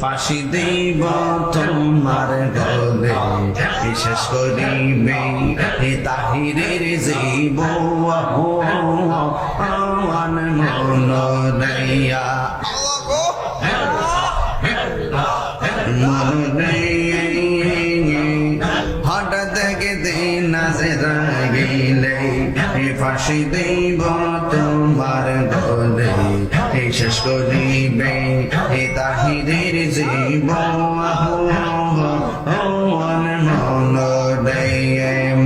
ফাঁসি দেব তোমার গলে। বিশেষ করিবে তাহিরের জীব আওয়ান মন মন হঠাৎ দিন ফাঁসি দেব তোমার গলে। শেষ করিবে তাহিরের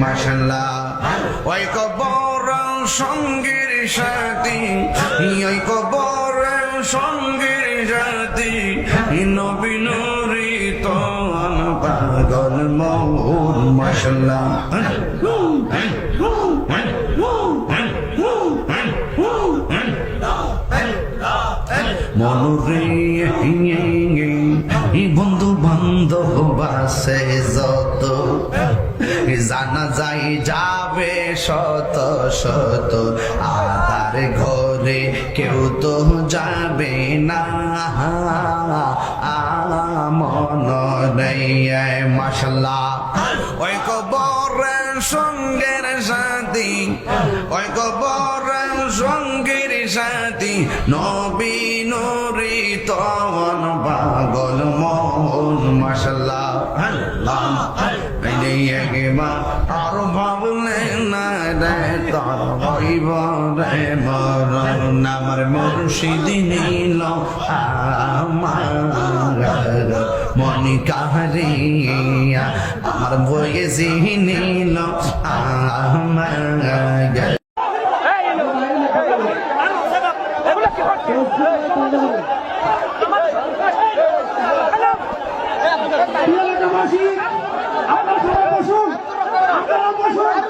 মাসাল্লাহ ওই কবর সঙ্গীর সাথী ওই কবর সঙ্গীর সাথী নবীনুরি তো পাগল মৌর মাসাল্লাহ মনরে বন্ধু বান্ধব আছে যত জানা যাই যাবে শত শত আদার ঘরে কেউ তো যাবে না। মন মাসাল্লাহ ওই কবরের সঙ্গের সাথী, ওই কবরের সঙ্গের সাথী, নবী নুরি মাসাল্লাহ একবার আর ভাবলে না রে তার হইব রে মরণ আমার মুর্শিদি নিল আমার মনি কাহারিয়া আমার বয়েছি নিল আমার এলাকাবাসী আপনারা সবাই বসুন। আপনারা বসুন।